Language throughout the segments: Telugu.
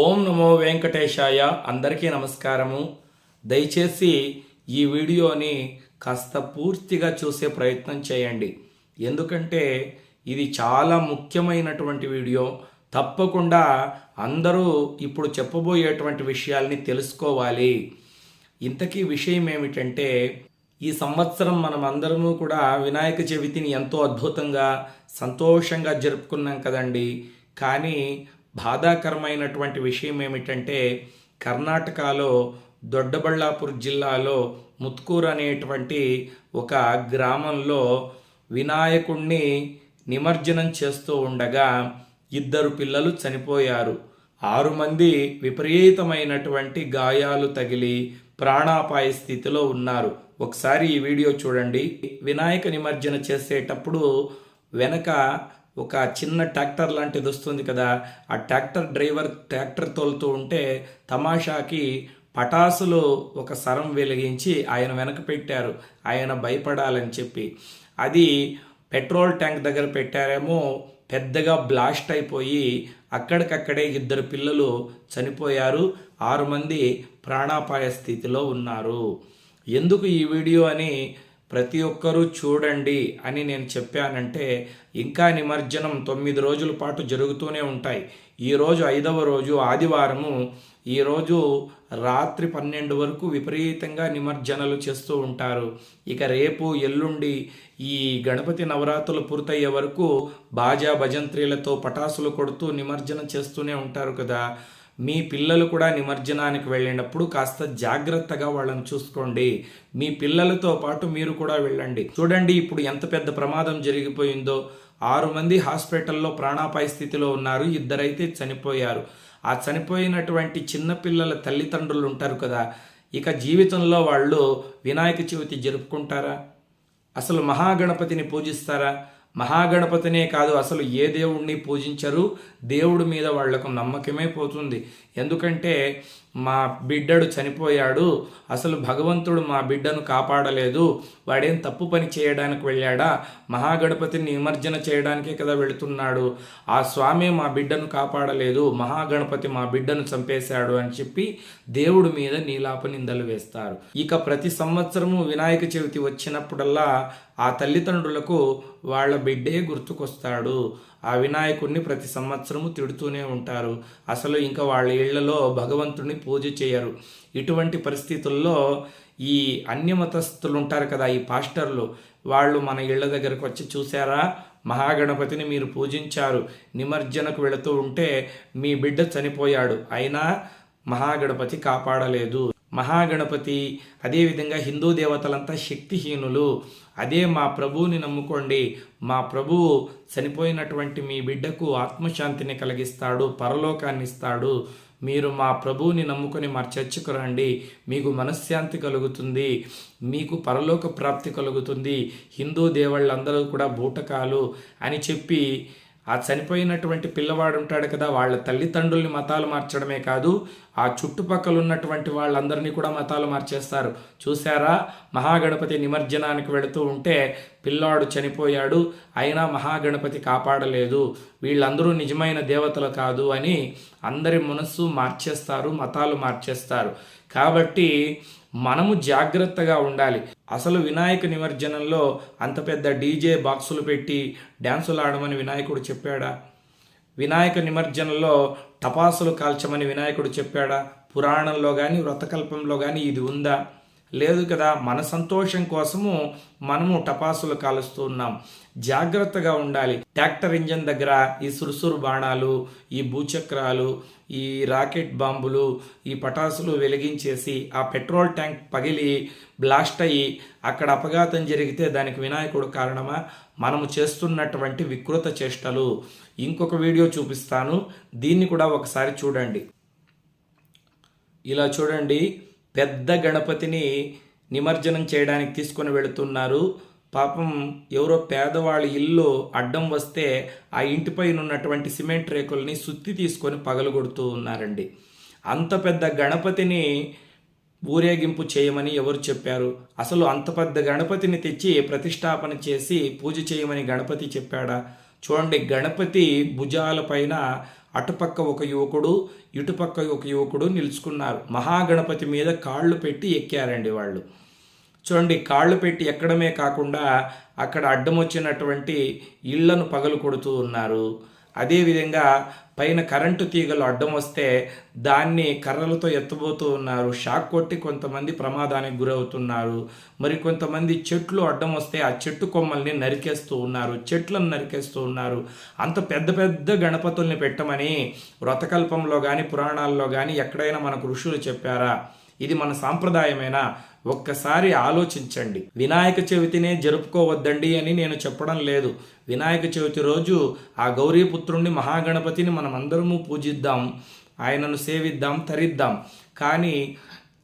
ఓం నమో వెంకటేశాయ. అందరికీ నమస్కారము. దయచేసి ఈ వీడియోని కాస్త పూర్తిగా చూసే ప్రయత్నం చేయండి. ఎందుకంటే ఇది చాలా ముఖ్యమైనటువంటి వీడియో. తప్పకుండా అందరూ ఇప్పుడు చెప్పబోయేటువంటి విషయాల్ని తెలుసుకోవాలి. ఇంతకీ విషయం ఏమిటంటే ఈ సంవత్సరం మనం అందరము కూడా వినాయక చవితిని ఎంతో అద్భుతంగా సంతోషంగా జరుపుకున్నాం కదండి. కానీ బాధాకరమైనటువంటి విషయం ఏమిటంటే కర్ణాటకలో దొడ్డబళ్ళాపూర్ జిల్లాలో ముత్కూర్ అనేటువంటి ఒక గ్రామంలో వినాయకుణ్ణి నిమజ్జనం చేస్తూ ఉండగా ఇద్దరు పిల్లలు చనిపోయారు. ఆరు మంది విపరీతమైనటువంటి గాయాలు తగిలి ప్రాణాపాయ స్థితిలో ఉన్నారు. ఒకసారి ఈ వీడియో చూడండి. వినాయక నిమజ్జన చేసేటప్పుడు వెనక ఒక చిన్న ట్రాక్టర్ లాంటిది వస్తుంది కదా ఆ ట్రాక్టర్ డ్రైవర్ ట్రాక్టర్ తోలుతూ ఉంటే తమాషాకి పటాసులు ఒక సరం వెలిగించి ఆయన వెనక పెట్టారు. ఆయన భయపడాలని చెప్పి. అది పెట్రోల్ ట్యాంక్ దగ్గర పెట్టారేమో పెద్దగా బ్లాస్ట్ అయిపోయి అక్కడికక్కడే ఇద్దరు పిల్లలు చనిపోయారు. ఆరు మంది ప్రాణాపాయ స్థితిలో ఉన్నారు. ఎందుకు ఈ వీడియో అని ప్రతి ఒక్కరూ చూడండి అని నేను చెప్పానంటే ఇంకా నిమజ్జనం తొమ్మిది రోజుల పాటు జరుగుతూనే ఉంటాయి. ఈరోజు ఐదవ రోజు ఆదివారము. ఈరోజు రాత్రి పన్నెండు వరకు విపరీతంగా నిమజ్జనలు చేస్తూ ఉంటారు. ఇక రేపు ఎల్లుండి ఈ గణపతి నవరాత్రులు పూర్తయ్యే వరకు బాజా భజంత్రీలతో పటాసులు కొడుతూ నిమజ్జనం చేస్తూనే ఉంటారు కదా. మీ పిల్లలు కూడా నిమజ్జనానికి వెళ్ళినప్పుడు కాస్త జాగ్రత్తగా వాళ్ళని చూసుకోండి. మీ పిల్లలతో పాటు మీరు కూడా వెళ్ళండి. చూడండి ఇప్పుడు ఎంత పెద్ద ప్రమాదం జరిగిపోయిందో. ఆరు మంది హాస్పిటల్లో ప్రాణాపాయ స్థితిలో ఉన్నారు. ఇద్దరైతే చనిపోయారు. ఆ చనిపోయినటువంటి చిన్నపిల్లల తల్లిదండ్రులు ఉంటారు కదా. ఇక జీవితంలో వాళ్ళు వినాయక చవితి జరుపుకుంటారా? అసలు మహాగణపతిని పూజిస్తారా? మహాగణపతినే కాదు అసలు ఏ దేవుణ్ణి పూజించరు? దేవుడి మీద వాళ్ళకు నమ్మకమే పోతుంది. ఎందుకంటే మా బిడ్డడు చనిపోయాడు అసలు భగవంతుడు మా బిడ్డను కాపాడలేదు. వాడేం తప్పు పని చేయడానికి వెళ్ళాడా? మహాగణపతిని నిమజ్జన చేయడానికే కదా వెళుతున్నాడు. ఆ స్వామి మా బిడ్డను కాపాడలేదు మహాగణపతి మా బిడ్డను చంపేశాడు అని చెప్పి దేవుడి మీద నీలాప నిందలు వేస్తారు. ఇక ప్రతి సంవత్సరము వినాయక చవితి వచ్చినప్పుడల్లా ఆ తల్లిదండ్రులకు వాళ్ళ బిడ్డే గుర్తుకొస్తాడు. ఆ వినాయకుడిని ప్రతి సంవత్సరము తిడుతూనే ఉంటారు. అసలు ఇంకా వాళ్ళ ఇళ్ళలో భగవంతుడిని పూజ చేయరు. ఇటువంటి పరిస్థితుల్లో ఈ అన్యమతస్థులు ఉంటారు కదా ఈ పాస్టర్లు. వాళ్ళు మన ఇళ్ళ దగ్గరకు వచ్చి చూసారా మహాగణపతిని మీరు పూజించారు. నిమజ్జనకు వెళుతూ ఉంటే మీ బిడ్డ చనిపోయాడు. అయినా మహాగణపతి కాపాడలేదు. మహాగణపతి అదేవిధంగా హిందూ దేవతలంతా శక్తిహీనులు. అదే మా ప్రభువుని నమ్ముకోండి. మా ప్రభువు చనిపోయినటువంటి మీ బిడ్డకు ఆత్మశాంతిని కలిగిస్తాడు పరలోకాన్ని ఇస్తాడు. మీరు మా ప్రభువుని నమ్ముకొని మా చర్చకు రండి. మీకు మనశ్శాంతి కలుగుతుంది. మీకు పరలోక ప్రాప్తి కలుగుతుంది. హిందూ దేవుళ్ళందరూ కూడా బూటకాలు అని చెప్పి ఆ చనిపోయినటువంటి పిల్లవాడు ఉంటాడు కదా వాళ్ళ తల్లిదండ్రుల్ని మతాలు మార్చడమే కాదు ఆ చుట్టుపక్కల ఉన్నటువంటి వాళ్ళందరినీ కూడా మతాలు మార్చేస్తారు. చూసారా మహాగణపతి నిమజ్జనానికి వెళుతూ ఉంటే పిల్లాడు చనిపోయాడు అయినా మహాగణపతి కాపాడలేదు వీళ్ళందరూ నిజమైన దేవతలు కాదు అని అందరి మనస్సు మార్చేస్తారు మతాలు మార్చేస్తారు. కాబట్టి మనము జాగ్రత్తగా ఉండాలి. అసలు వినాయక నిమజ్జనంలో అంత పెద్ద డీజే బాక్సులు పెట్టి డ్యాన్సులు ఆడమని వినాయకుడు చెప్పాడా? వినాయక నిమజ్జనంలో టపాసులు కాల్చమని వినాయకుడు చెప్పాడా? పురాణంలో కానీ వ్రతకల్పంలో కానీ ఇది ఉందా? లేదు కదా మన సంతోషం కోసము మనము టపాసులు కాలుస్తూ ఉన్నాం. జాగ్రత్తగా ఉండాలి. ట్రాక్టర్ ఇంజన్ దగ్గర ఈ సురుసురు బాణాలు ఈ భూచక్రాలు ఈ రాకెట్ బాంబులు ఈ పటాసులు వెలిగించేసి ఆ పెట్రోల్ ట్యాంక్ పగిలి బ్లాస్ట్ అయ్యి అక్కడ అపఘాతం జరిగితే దానికి వినాయకుడు కారణమా? మనము చేస్తున్నటువంటి వికృత చేష్టలు. ఇంకొక వీడియో చూపిస్తాను. దీన్ని కూడా ఒకసారి చూడండి. ఇలా చూడండి. పెద్ద గణపతిని నిమజ్జనం చేయడానికి తీసుకొని వెళుతున్నారు. పాపం ఎవరో పేదవాళ్ళ ఇల్లు అడ్డం వస్తే ఆ ఇంటిపైన ఉన్నటువంటి సిమెంట్ రేకుల్ని సుత్తి తీసుకొని పగలగొడుతూ ఉన్నారండి. అంత పెద్ద గణపతిని ఊరేగింపు చేయమని ఎవరు చెప్పారు? అసలు అంత పెద్ద గణపతిని తెచ్చి ప్రతిష్టాపన చేసి పూజ చేయమని గణపతి చెప్పాడా? చూడండి గణపతి భుజాల పైన అటుపక్క ఒక యువకుడు ఇటుపక్క ఒక యువకుడు నిలుచుకున్నారు. మహాగణపతి మీద కాళ్ళు పెట్టి ఎక్కారండి వాళ్ళు. చూడండి కాళ్ళు పెట్టి ఎక్కడమే కాకుండా అక్కడ అడ్డం వచ్చినటువంటి ఇళ్ళను పగలు కొడుతూ ఉన్నారు. అదేవిధంగా పైన కరెంటు తీగలు అడ్డం వస్తే దాన్ని కర్రలతో ఎత్తబోతూ ఉన్నారు. షాక్ కొట్టి కొంతమంది ప్రమాదానికి గురవుతున్నారు. మరి కొంతమంది చెట్లు అడ్డం వస్తే ఆ చెట్టు కొమ్మల్ని నరికేస్తూ ఉన్నారు. చెట్లను నరికేస్తూ ఉన్నారు. అంత పెద్ద పెద్ద గణపతుల్ని పెట్టమని వ్రతకల్పంలో కానీ పురాణాల్లో కానీ ఎక్కడైనా మనకు ఋషులు చెప్పారా? ఇది మన సాంప్రదాయమేనా? ఒక్కసారి ఆలోచించండి. వినాయక చవితినే జరుపుకోవద్దండి అని నేను చెప్పడం లేదు. వినాయక చవితి రోజు ఆ గౌరీపుత్రుణ్ణి మహాగణపతిని మనం అందరము పూజిద్దాం. ఆయనను సేవిద్దాం తరిద్దాం. కానీ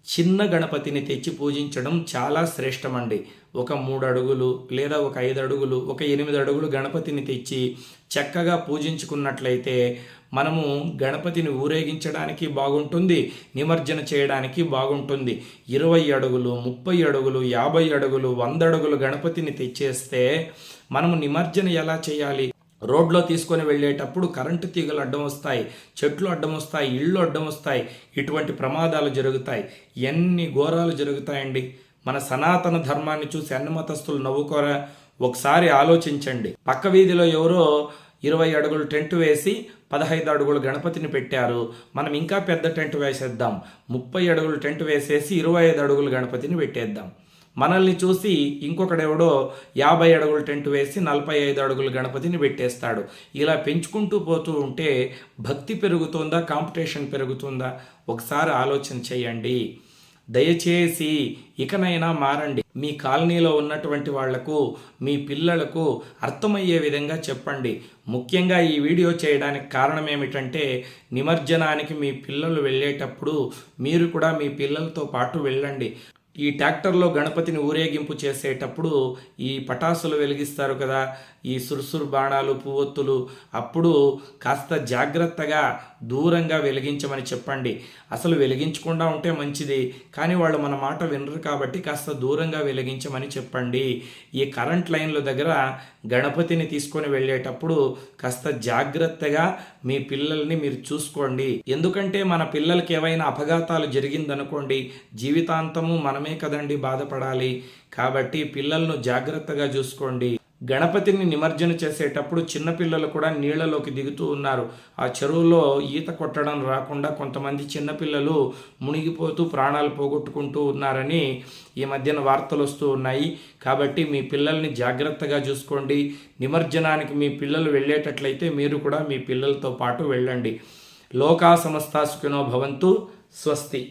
చిన్న గణపతిని తెచ్చి పూజించడం చాలా శ్రేష్టమండి. ఒక మూడు అడుగులు లేదా ఒక ఐదు అడుగులు ఒక ఎనిమిది అడుగులు గణపతిని తెచ్చి చక్కగా పూజించుకున్నట్లయితే మనము గణపతిని ఊరేగించడానికి బాగుంటుంది నిమజ్జన చేయడానికి బాగుంటుంది. ఇరవై అడుగులు ముప్పై అడుగులు యాభై అడుగులు వంద అడుగులు గణపతిని తెచ్చేస్తే మనము నిమజ్జన ఎలా చేయాలి? రోడ్లో తీసుకొని వెళ్ళేటప్పుడు కరెంటు తీగలు అడ్డం వస్తాయి చెట్లు అడ్డం వస్తాయి ఇళ్ళు అడ్డం వస్తాయి. ఇటువంటి ప్రమాదాలు జరుగుతాయి. ఎన్ని ఘోరాలు జరుగుతాయండి? మన సనాతన ధర్మాన్ని చూసి అన్ని మతస్థులు నవ్వుకోరా? ఒకసారి ఆలోచించండి. పక్క వీధిలో ఎవరో ఇరవై అడుగులు టెంట్ వేసి పదహైదు అడుగులు గణపతిని పెట్టారు. మనం ఇంకా పెద్ద టెంట్ వేసేద్దాం. ముప్పై అడుగులు టెంట్ వేసేసి ఇరవై ఐదు అడుగులు గణపతిని పెట్టేద్దాం. మనల్ని చూసి ఇంకొకడెవడో యాభై అడుగులు టెంట్ వేసి నలభై ఐదు అడుగులు గణపతిని పెట్టేస్తాడు. ఇలా పెంచుకుంటూ పోతూ ఉంటే భక్తి పెరుగుతుందా కాంపిటీషన్ పెరుగుతుందా? ఒకసారి ఆలోచన చేయండి. దయచేసి ఇకనైనా మారండి. మీ కాలనీలో ఉన్నటువంటి వాళ్ళకు మీ పిల్లలకు అర్థమయ్యే విధంగా చెప్పండి. ముఖ్యంగా ఈ వీడియో చేయడానికి కారణం ఏమిటంటే నిమజ్జనానికి మీ పిల్లలు వెళ్ళేటప్పుడు మీరు కూడా మీ పిల్లలతో పాటు వెళ్ళండి. ఈ ట్రాక్టర్లో గణపతిని ఊరేగింపు చేసేటప్పుడు ఈ పటాసులు వెలిగిస్తారు కదా ఈ సురుసురు బాణాలు పువ్వొత్తులు అప్పుడు కాస్త జాగ్రత్తగా దూరంగా వెలిగించమని చెప్పండి. అసలు వెలిగించకుండా ఉంటే మంచిది కానీ వాళ్ళు మన మాట వినరు కాబట్టి కాస్త దూరంగా వెలిగించమని చెప్పండి. ఈ కరెంట్ లైన్ల దగ్గర గణపతిని తీసుకొని వెళ్ళేటప్పుడు కాస్త జాగ్రత్తగా మీ పిల్లల్ని మీరు చూసుకోండి. ఎందుకంటే మన పిల్లలకి ఏవైనా అపఘాతాలు జరిగిందనుకోండి జీవితాంతము మనమే కదండి బాధపడాలి. కాబట్టి పిల్లలను జాగ్రత్తగా చూసుకోండి. గణపతిని నిమజ్జన చేసేటప్పుడు చిన్నపిల్లలు కూడా నీళ్ళలోకి దిగుతూ ఉన్నారు. ఆ చెరువులో ఈత కొట్టడం రాకుండా కొంతమంది చిన్నపిల్లలు మునిగిపోతూ ప్రాణాలు పోగొట్టుకుంటూ ఉన్నారని ఈ మధ్యన వార్తలు వస్తూ ఉన్నాయి. కాబట్టి మీ పిల్లల్ని జాగ్రత్తగా చూసుకోండి. నిమజ్జనానికి మీ పిల్లలు వెళ్ళేటట్లయితే మీరు కూడా మీ పిల్లలతో పాటు వెళ్ళండి. లోకా సమస్త భవంతు. స్వస్తి.